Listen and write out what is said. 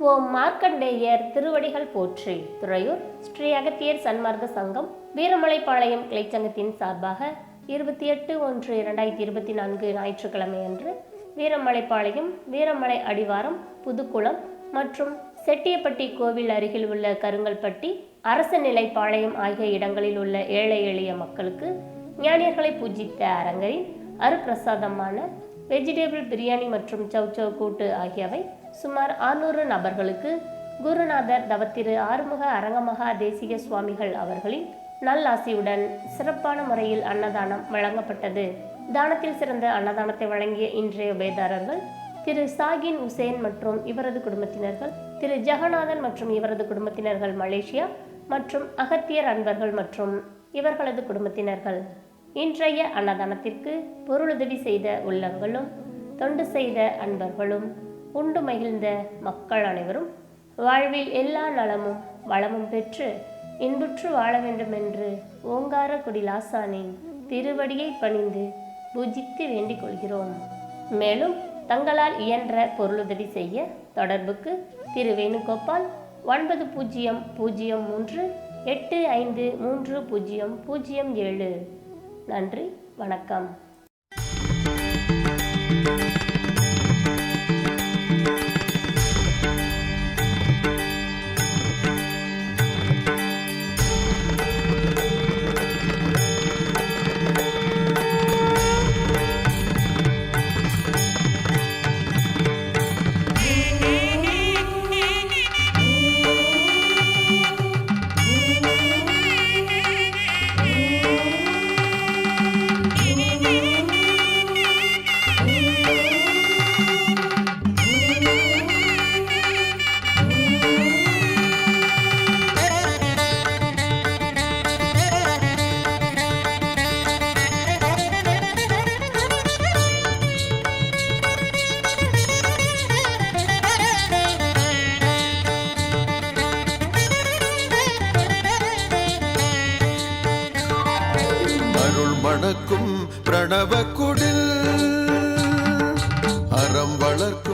ஓம் மார்க்கண்டேயர் திருவடிகள் போற்றி. துறையூர் ஸ்ரீ அகத்தியர் சன்மார்க்க சங்கம் வீரமலைப்பாளையம் கிளைச்சங்கத்தின் சார்பாக இருபத்தி எட்டு ஒன்று இரண்டாயிரத்தி இருபத்தி நான்கு ஞாயிற்றுக்கிழமை அன்று வீரமலைப்பாளையம் வீரமலை அடிவாரம் புதுக்குளம் மற்றும் செட்டியப்பட்டி கோவில் அருகில் உள்ள கருங்கல்பட்டி அரச நிலைப்பாளையம் ஆகிய இடங்களில் உள்ள ஏழை எளிய மக்களுக்கு ஞானியர்களை பூஜித்த அரங்கரின் அருப்பிரசாதமான வெஜிடபிள் பிரியாணி மற்றும் சௌச்சௌ கூட்டு ஆகியவை சுமார் 600 நபர்களுக்கு குருநாதர் தவத்திரு ஆறுமுக அரங்கமகா தேசிக சுவாமிகள் அவர்களின் நல்லாசியுடன் சிறப்பான முறையில் அன்னதானம் வழங்கப்பட்டது. தானத்தில் சிறந்த அன்னதானத்தை வழங்கிய இன்றைய உபயதாரர்கள் திரு சாகின் உசேன் மற்றும் இவரது குடும்பத்தினர்கள் திரு ஜெகநாதன் மற்றும் இவரது குடும்பத்தினர்கள் மலேசியா மற்றும் அகத்தியர் அன்பர்கள் மற்றும் இவர்களது குடும்பத்தினர்கள். இன்றைய அன்னதானத்திற்கு பொருளுதவி செய்த உள்ளங்களும் தொண்டு செய்த அன்பர்களும் உண்டு மகிழ்ந்த மக்கள் அனைவரும் வாழ்வில் எல்லா நலமும் வளமும் பெற்று இன்புற்று வாழ வேண்டும் என்று ஓங்கார குடிலாசானின் திருவடியை பணிந்து பூஜித்து வேண்டிக் கொள்கிறோம். மேலும் தங்களால் இயன்ற பொருளுதவி செய்ய தொடர்புக்கு திரு வேணுகோபால் ஒன்பது பூஜ்ஜியம் பூஜ்ஜியம் மூன்று எட்டு ஐந்து மூன்று பூஜ்ஜியம் பூஜ்ஜியம் ஏழு நன்றி வணக்கம். அருள் மணக்கும் பிரணவ குடில் அறம் வளர்க்கும்